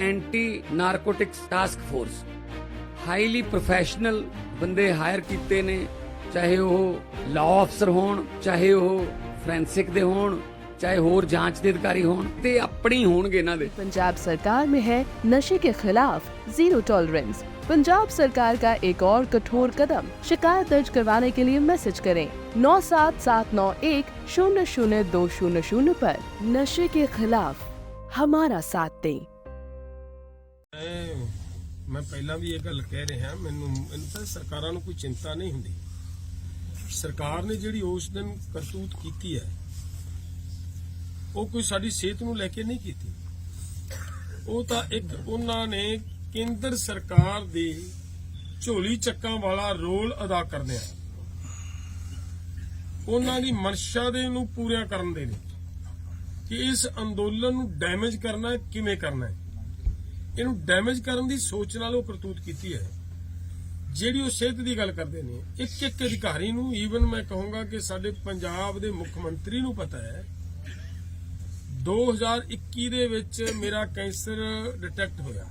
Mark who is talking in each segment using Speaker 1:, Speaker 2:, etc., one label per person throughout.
Speaker 1: anti narcotics task force highly professional ਬੰਦੇ hire ਕੀਤੇ ਨੇ ਚਾਹੇ ਉਹ ਲਾਅ ਅਫਸਰ ਹੋਣ ਚਾਹੇ ਉਹ ਫੋਰੈਂਸਿਕ ਦੇ ਹੋਣ ਚਾਹੇ ਹੋਰ ਜਾਂਚ ਦੇ ਅਧਿਕਾਰੀ ਹੋਣ ਤੇ ਆਪਣੀ ਹੋਣਗੇ ਇਹਨਾਂ ਦੇ
Speaker 2: पंजाब सरकार में है नशे के खिलाफ जीरो टॉलरेंस पंजाब सरकार का एक और कठोर कदम शिकायत दर्ज करवाने के लिए मैसेज करें नौ सात सात नौ एक शून्य शून्य दो शून्य शून्य पर नशे के खिलाफ हमारा साथ दें
Speaker 3: ਮੈਂ ਮੈਂ ਪਹਿਲਾਂ ਵੀ ਇਹ ਗੱਲ ਕਹਿ ਰਿਹਾ, ਮੈਨੂੰ ਮੈਨੂੰ ਤਾਂ ਸਰਕਾਰਾਂ ਨੂੰ ਕੋਈ ਚਿੰਤਾ ਨਹੀਂ ਹੁੰਦੀ। ਸਰਕਾਰ ਨੇ ਜਿਹੜੀ ਉਸ ਦਿਨ ਕਰਤੂਤ ਕੀਤੀ ਹੈ, ਉਹ ਕੋਈ ਸਾਡੀ ਸਿਹਤ ਨੂੰ ਲੈ ਕੇ ਨਹੀਂ ਕੀਤੀ। ਉਹ ਤਾਂ ਇੱਕ ਉਹਨਾਂ ਨੇ ਕੇਂਦਰ ਸਰਕਾਰ ਦੀ ਝੋਲੀ ਚੱਕਾਂ ਵਾਲਾ ਰੋਲ ਅਦਾ ਕਰਦੇ ਆ। ਉਹਨਾਂ ਦੀ ਮਨਸ਼ਾ ਦੇ ਨੂੰ ਪੂਰੀਆਂ ਕਰਨ ਦੇ ਨੇ ਕਿ ਇਸ ਅੰਦੋਲਨ ਨੂੰ ਡੈਮੇਜ ਕਰਨਾ ਕਿਵੇਂ ਕਰਨਾ ਹੈ? ਇਹਨੂੰ ਡੈਮੇਜ ਕਰਨ ਦੀ ਸੋਚ ਨਾਲ ਉਹ ਕਰਤੂਤ ਕੀਤੀ ਹੈ। ਜਿਹੜੀ ਉਹ ਸਿਹਤ ਦੀ ਗੱਲ ਕਰਦੇ ਨੇ ਇੱਕ ਇੱਕ ਅਧਿਕਾਰੀ ਨੂੰ ਈਵਨ ਮੈਂ ਕਹੂੰਗਾ ਕਿ ਸਾਡੇ ਪੰਜਾਬ ਦੇ ਮੁੱਖ ਮੰਤਰੀ ਨੂੰ ਪਤਾ ਹੈ 2021 ਦੇ ਵਿੱਚ ਮੇਰਾ ਕੈਂਸਰ ਡਿਟੈਕਟ ਹੋਇਆ।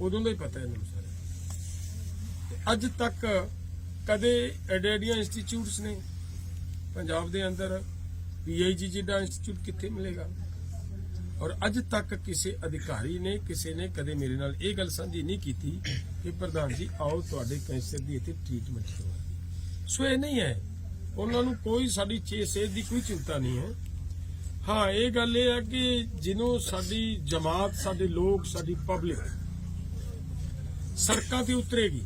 Speaker 3: ਉਦੋਂ ਦਾ ਹੀ ਪਤਾ ਹੈ ਇਹਨੂੰ ਸਾਰੇ। ਅੱਜ ਤੱਕ ਕਦੇ ਐਡੈਡੀਆਂ ਇੰਸਟੀਚਿਊਟਸ ਨੇ? ਪੰਜਾਬ ਦੇ ਅੰਦਰ ਪੀਆਈਜੀ ਜਿਹੜਾ ਇੰਸਟੀਚਿਊਟ ਕਿੱਥੇ ਮਿਲੇਗਾ? ਔਰ ਅੱਜ ਤੱਕ ਕਿਸੇ ਅਧਿਕਾਰੀ ਨੇ, ਕਿਸੇ ਨੇ ਕਦੇ ਮੇਰੇ ਨਾਲ ਇਹ ਗੱਲ ਸਾਂਝੀ ਨਹੀਂ ਕੀਤੀ ਕਿ ਪ੍ਰਧਾਨ ਜੀ ਆਓ ਤੁਹਾਡੇ ਕੈਂਸਰ ਦੀ ਇੱਥੇ ਟ੍ਰੀਟਮੈਂਟ ਕਰਵਾਈਏ ਸੋ ਇਹ ਨਹੀਂ ਹੈ। ਉਹਨਾਂ ਨੂੰ ਕੋਈ ਸਾਡੀ ਛੇ ਸਿਹਤ ਦੀ ਕੋਈ ਚਿੰਤਾ ਨਹੀਂ ਹੈ। ਹਾਂ, ਇਹ ਗੱਲ ਇਹ ਹੈ ਕਿ ਜਿਹਨੂੰ ਸਾਡੀ ਜਮਾਤ, ਸਾਡੇ ਲੋਕ, ਸਾਡੀ ਪਬਲਿਕ ਸੜਕਾਂ ਤੇ ਉਤਰੇਗੀ,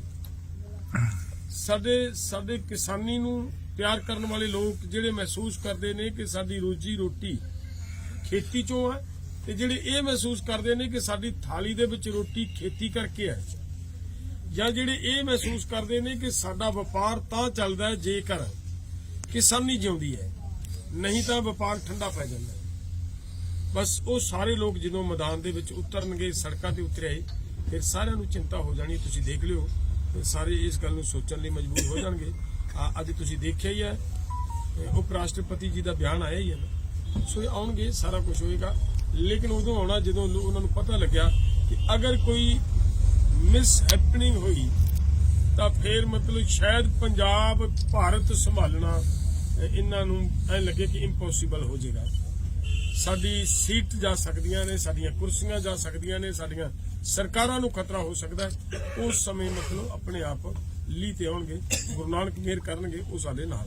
Speaker 3: ਸਾਡੇ ਸਾਡੇ ਕਿਸਾਨੀ ਨੂੰ ਪਿਆਰ ਕਰਨ ਵਾਲੇ ਲੋਕ ਜਿਹੜੇ ਮਹਿਸੂਸ ਕਰਦੇ ਨੇ ਕਿ ਸਾਡੀ ਰੋਜੀ ਰੋਟੀ ਖੇਤੀ ਚੋਂ ਹੈ ਤੇ ਜਿਹੜੇ ਇਹ ਮਹਿਸੂਸ ਕਰਦੇ ਨੇ ਕਿ ਸਾਡੀ ਥਾਲੀ ਦੇ ਵਿੱਚ ਰੋਟੀ ਖੇਤੀ ਕਰਕੇ ਹੈ ਜਾਂ ਜਿਹੜੇ ਇਹ ਮਹਿਸੂਸ ਕਰਦੇ ਨੇ ਕਿ ਸਾਡਾ ਵਪਾਰ ਤਾਂ ਚੱਲਦਾ ਜੇਕਰ ਕਿਸਾਨੀ ਜਿਉਂਦੀ ਹੈ, ਨਹੀਂ ਤਾਂ ਵਪਾਰ ਠੰਡਾ ਪੈ ਜਾਂਦਾ ਬਸ ਉਹ ਸਾਰੇ ਲੋਕ ਜਦੋਂ ਮੈਦਾਨ ਦੇ ਵਿੱਚ ਉਤਰਨਗੇ, ਸੜਕਾਂ ਤੇ ਉਤਰਿਆਏ ਫਿਰ ਸਾਰਿਆਂ ਨੂੰ ਚਿੰਤਾ ਹੋ ਜਾਣੀ ਤੁਸੀਂ ਦੇਖ ਲਿਓ ਤੇ ਸਾਰੇ ਇਸ ਗੱਲ ਨੂੰ ਸੋਚਣ ਲਈ ਮਜਬੂਰ ਹੋ ਜਾਣਗੇ। ਅੱਜ ਤੁਸੀਂ ਦੇਖਿਆ ਹੀ ਹੈ ਉਪ ਰਾਸ਼ਟਰਪਤੀ ਜੀ ਦਾ ਬਿਆਨ ਆਇਆ ਹੀ ਹੈ ਨਾ। ਸੋ ਇਹ ਆਉਣਗੇ, ਸਾਰਾ ਕੁਝ ਹੋਏਗਾ। ਲੇਕਿਨ ਉਦੋਂ ਆਉਣਾ ਜਦੋਂ ਲੋ- ਉਹਨਾਂ ਨੂੰ ਪਤਾ ਲੱਗਿਆ ਕਿ ਅਗਰ ਕੋਈ ਮਿਸ ਹੈਪਨਿੰਗ ਹੋਈ ਤਾਂ ਫਿਰ ਮਤਲਬ ਸ਼ਾਇਦ ਪੰਜਾਬ ਭਾਰਤ ਸੰਭਾਲਣਾ ਅ, ਇਹਨਾਂ ਨੂੰ ਐ ਲੱਗੇ ਕਿ ਇੰਪੋਸੀਬਲ ਹੋ ਜਾਏਗਾ। ਸਾਡੀ ਸੀਟ ਜਾ ਸਕਦੀਆਂ ਨੇ ਸਾਡੀਆਂ ਕੁਰਸੀਆਂ ਜਾ ਸਕਦੀਆਂ ਨੇ ਸਾਡੀਆਂ ਸਰਕਾਰਾਂ ਨੂੰ ਖਤਰਾ ਹੋ ਸਕਦਾ ਉਸ ਸਮੇਂ ਮਤਲਬ ਆਪਣੇ ਆਪ ਲੀ ਤੇ ਆਉਣਗੇ ਗੁਰੂ ਨਾਨਕ ਮਿਹਰ ਕਰਨਗੇ ਉਹ ਸਾਡੇ ਨਾਲ